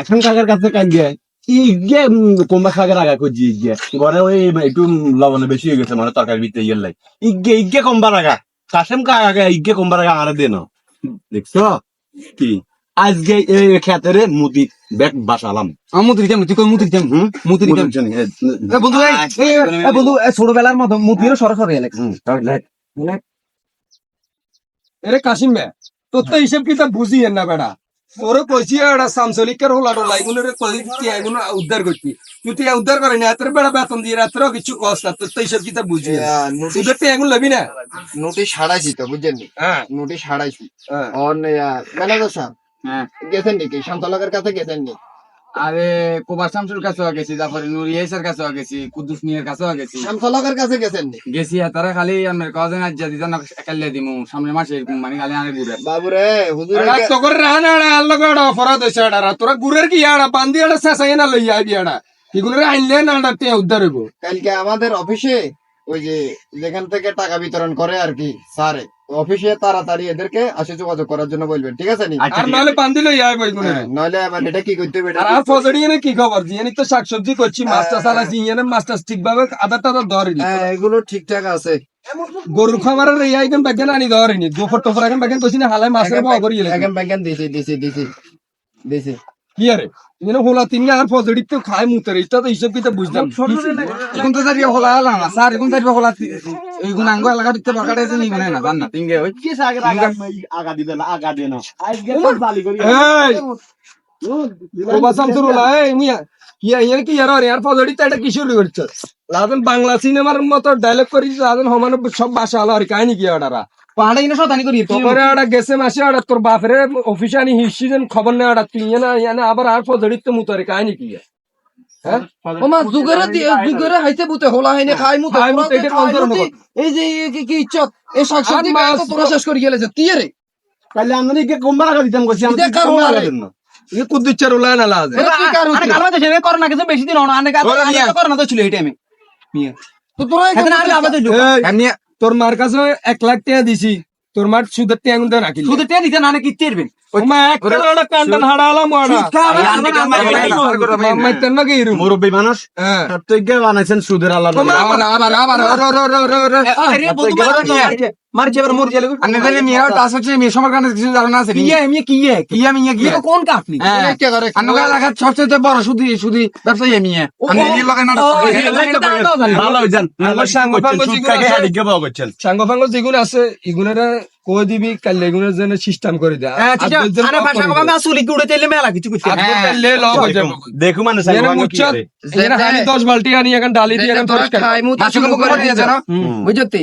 এখন কাকার কাছে কাজ দিয়ে। ইগে কোম্বা খাগের আগা করছি ইগে ঘরে ওই একটু লবণ বেশি হয়ে গেছে মানে তরকারি ভিতরে ইয়ে লাই ইগে ইগে কমবার আগা। কাশেম কাকা ইগে কমবার আগা আরে দেন দেখছ? কি? আজকে এই খেতেরে মুদি ব্যাগ বাসালাম। মুতি দিতাম তুই কই মুতি দিতাম? মুতি দিতাম। বন্ধু এই এই বন্ধু ছোটবেলার মতো মুতিরও সরাসরি এলে এরে কাশিম বে তোর তো হিসেব কিতাব বুঝি না বেড়া। তোর কইছি এটা সামসলিকের হোলা টোলা এগুলো উদ্ধার করছি তুই তুই উদ্ধার করে না এত বেড়া বেতন দিয়ে রাত্রে কিছু কষ্ট না তোর তো কিতাব বুঝি তুই তো এগুলো লবি না? নোটিশ হারাইছি তো বুঝছেন? হ্যাঁ। নোটিশ হারাইছি। হ্যাঁ। অন ম্যানেজার সাহেব হ্যাঁ। গেছেন নাকি? শান্তলাকের কাছে গেছেন নি আরে কোবার শামসুর কাছেও গেছি জাফরি নুর ইয়েসের কাছেও গেছি কুদ্দুস মিয়ার কাছেও গেছি। শান্তলাকের কাছে গেছেন গেছি আর তারা খালি আমার কজন আজ যদি জানা একালে দিমু সামনে মাসে এরকম মানে খালি আরে ঘুরে। বাবুরে হুজুর তো করে রানা এড়া আল্লাহ এড়া অপরাধ হইছে তোরা গুরের কি এড়া বান্দি এড়া শেষাই না লই আইবি এড়া এগুলো রে আইনলে না তে উদ্ধার হইব। কালকে আমাদের অফিসে ওই যে যেখান থেকে টাকা বিতরণ করে আর কি স্যারে। অফিসে তাড়াতাড়ি এদেরকে আসে যোগাযোগ করার জন্য বলবেন ঠিক আছে নি? আচ্ছা, আর বান্দি লই আইব এগুলো হ্যাঁ, নইলে আবার এটা কি করতে হবে? আর ফজড়ি এনে কি খবর? জিয়ানি তো শাকসবজি করছি মাছটা চালাছি ইয়েনে মাছটা ঠিকভাবে আদা টাদা ধরেনি। হ্যাঁ এগুলো ঠিকঠাক আছে। গরুর খামারের এই আইকেন ব্যাগেন আনি ধরেনি। দুপুর টুপুর এখন ব্যাগেন কইছি না হালাই মাছের বাবা করি এলে এখন ব্যাংকান দিছি দিছি দিছি দিছি। কি আরে? হোলা তিন তো খায় মুতের এটা তো হিসাব কিতা বুঝলাম এখন তো দাঁড়িয়ে হলা হলা না স্যার এখন দাঁড়িয়ে হলা এই গুণ এলাকা দিতে বাকাটা আছে নি মানে না জান না। তিনগে ওই কি সাগের আগা আগা দিবে না আগা দিয়ে না। আজকে তো জালি করি এই! ওবা সামসুর হোলা এই মিয়া ইয়া ইয়া কি আর তো এটা করছে লাদন বাংলা সিনেমার মতো ডায়লগ করি লাদন সমান সব ভাষা আলো আর কাহিনী কি ওটারা পাহাড়ে কিনা শতানি করি তোরে আড়া গেছে মাসে আড়া তোর বাপের অফিসে আনি হিসি যেন খবর নেই আড়া তুই না ইয়ানে আবার আর ফজড়ি তো মুতরে কাহিনী কি? হ্যাঁ? ওমা জুগেরে জুগেরে হাইতে বুতে হোলা হাইনে খাই মুতে খাই মুতে, এটা কোন ধরনের এই যে কি- কি ইচ্ছত এই শাকসবজি মাছ তোরা শেষ করে গেলেছে তুই তাহলে আমরা কি কমবার আগা দিতাম কইছি? না না করোনা কিছু বেশি দিন হলো আনে ওরে মিয়া। করোনা তো ছিল এই টাইমে তো তোরা এখন তোর মার কাছে এক লাখ টাকা দিছি তোর মার সুদের টাকা কিন্তু রাখি সুদের টাকা দিতে না কি তেরবেন? মুরব্বী মানুষ হ্যাঁ বানাইছেন সুদের আল্লাহ মর আনে টাস হচ্ছে মেয়ে সমর কানে কিছু ধারণা আছে এমনি কি? কি আমি কোন কাপনি? হ্যাঁ। কে করে? আন্নগা লাগা সবচেয়ে বড় সুদি সুদি ব্যবসায়ী আমি আমি এই লাগাই না ভালো হইছেন। আমার সাঙ্গ ফাঙ্গ সুদ যেগুলো খাইকে আছে- হাদিকে সাঙ্গ ফাঙ্গ যেগুন আছে এগুনের কই দিবি কাল এগুনের জন্য সিস্টেম করে দেয়। হ্যাঁ আরে ভাষা তেলে মেলা কিছু কিছু লে লগ হয়ে যাবে। দেখো মানে এর মুচ্ছা এর হানি 10 বালতি আনি এখন ডালি দিয়ে এখন পরিষ্কার। খাই করে বুঝতি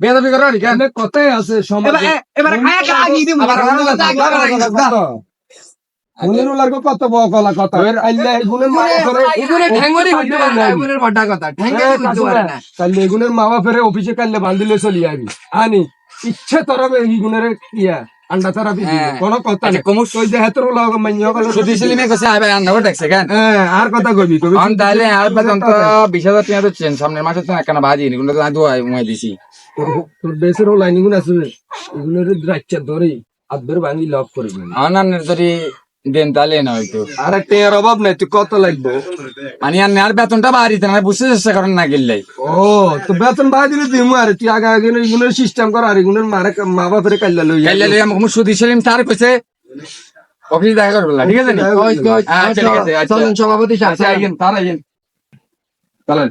বেদবি করো নি কেন কথাই আছে এবার আগি গুণের কত বড় কলা কথা। গুণের মা করে এগুনে ঠ্যাঙ্গরি হইতে পারে না এগুনের বাটা কথা। ঠ্যাঙ্গরি হইতে পারে না। কালে এগুনের মা বাপের অফিসে কাললে বান্ধিলে চলি আবি আনি ইচ্ছে তরবে ইগুনের ইয়া। আন্ডা তারা হ্যাঁ। কোন কথা নেই। কোন কই যে হেতর লাগ মাইন্য গেল সুদি সিলিমে কইছে আই ভাই আন্না দেখছে কেন? আর কথা কইবি কবি অন তাহলে আর বিশ হাজার টাকা দিচ্ছেন সামনের মাসে তো একখানা বাজি নি তো আদু উমাই দিছি। তোর লাইনিংগুলো আছে এগুনের রাচ্চা ধরে আদবের ভাঙি লক করবে অনান্যের যদি দেন তাহলে না হয়তো। আর টেয়ার অভাব নাই তুই কত লাগবে? মানে আর আর বেতনটা বাড়িতে না বুঝতে চেষ্টা করেন না গেলেই ও তো বেতন বাই দিলে দিমু আর তুই আগে আগে এগুনের সিস্টেম কর আর এগুনের মারে মা বাপের কাল্লা লই গেলে লই আমাকে সুদি সিলিম তার কইছে অফিস দেখা করবে ঠিক আছে নি? আচ্ছা, ঠিক আছে, আচ্ছা। চলেন সভাপতি সাহেব। আচ্ছা আইয়েন তার আইয়েন। চলেন।